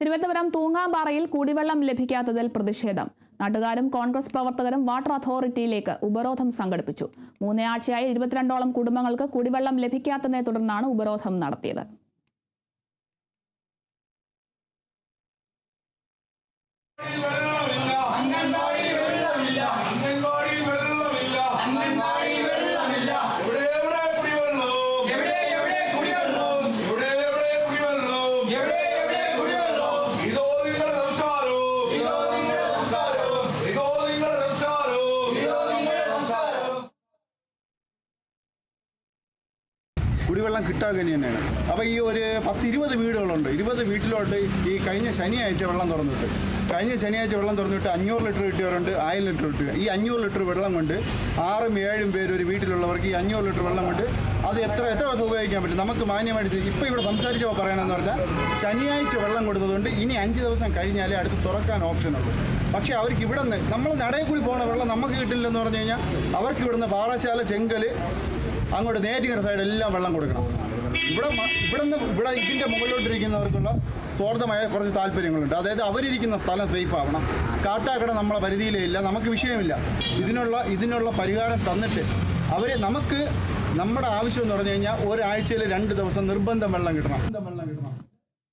തിരുവനന്തപുരം തൂങ്ങാമ്പാറയിൽ കുടിവെള്ളം ലഭിക്കാത്തതിൽ പ്രതിഷേധം. നാട്ടുകാരും കോൺഗ്രസ് പ്രവർത്തകരും വാട്ടർ അതോറിറ്റിയിലേക്ക് ഉപരോധം സംഘടിപ്പിച്ചു. മൂന്നയാഴ്ചയായി ഇരുപത്തിരണ്ടോളം കുടുംബങ്ങൾക്ക് കുടിവെള്ളം ലഭിക്കാത്തതിനെ തുടർന്നാണ് ഉപരോധം നടത്തിയത്. കുടിവെള്ളം കിട്ടാതെ തന്നെയാണ്. അപ്പോൾ ഈ ഒരു പത്ത് ഇരുപത് വീടുകളുണ്ട്. ഇരുപത് വീട്ടിലോട്ട് ഈ കഴിഞ്ഞ ശനിയാഴ്ച വെള്ളം തുറന്നിട്ട്. കഴിഞ്ഞ ശനിയാഴ്ച വെള്ളം തുറന്നിട്ട് അഞ്ഞൂറ് ലിറ്റർ കിട്ടിയവരുണ്ട് ആയിരം ലിറ്റർ കിട്ടിയ ഈ അഞ്ഞൂറ് ലിറ്റർ വെള്ളം കൊണ്ട് ആറും ഏഴും പേര് ഒരു വീട്ടിലുള്ളവർക്ക് ഈ അഞ്ഞൂറ് ലിറ്റർ വെള്ളം കൊണ്ട് അത് എത്ര എത്ര ദിവസം ഉപയോഗിക്കാൻ പറ്റും? നമുക്ക് മാന്യമായിട്ട് ഇപ്പോൾ ഇവിടെ സംസാരിച്ചപ്പോൾ പറയണമെന്ന് പറഞ്ഞാൽ ശനിയാഴ്ച വെള്ളം കൊടുത്തതുകൊണ്ട് ഇനി അഞ്ച് ദിവസം കഴിഞ്ഞാലേ അടുത്ത് തുറക്കാൻ ഓപ്ഷനുള്ളൂ പക്ഷേ അവർക്ക് ഇവിടെ നിന്ന് നമ്മൾ നടയിൽ കൂടി പോകുന്ന വെള്ളം നമുക്ക് കിട്ടില്ലെന്ന് പറഞ്ഞു കഴിഞ്ഞാൽ അവർക്ക് ഇവിടുന്ന് പാറശാല ചെങ്കൽ അങ്ങോട്ട് നേറ്റിങ്ങര സൈഡ് എല്ലാം വെള്ളം കൊടുക്കണം. ഇവിടെ ഇവിടെ നിന്ന് ഇവിടെ ഇതിന്റെ മുകളിലോട്ടിരിക്കുന്നവർക്കുള്ള സ്വാർത്ഥമായ കുറച്ച് താല്പര്യങ്ങളുണ്ട്. അതായത് അവരിരിക്കുന്ന സ്ഥലം സേഫ് ആവണം. കാട്ടാക്കട നമ്മളെ പരിധിയിലേ ഇല്ല. നമുക്ക് വിഷയമില്ല. ഇതിനുള്ള ഇതിനുള്ള പരിഹാരം തന്നിട്ട് അവർ നമുക്ക് നമ്മുടെ ആവശ്യം എന്ന് പറഞ്ഞു കഴിഞ്ഞാൽ ഒരാഴ്ചയിൽ രണ്ട് ദിവസം നിർബന്ധം വെള്ളം കിട്ടണം. വെള്ളം കിട്ടണം.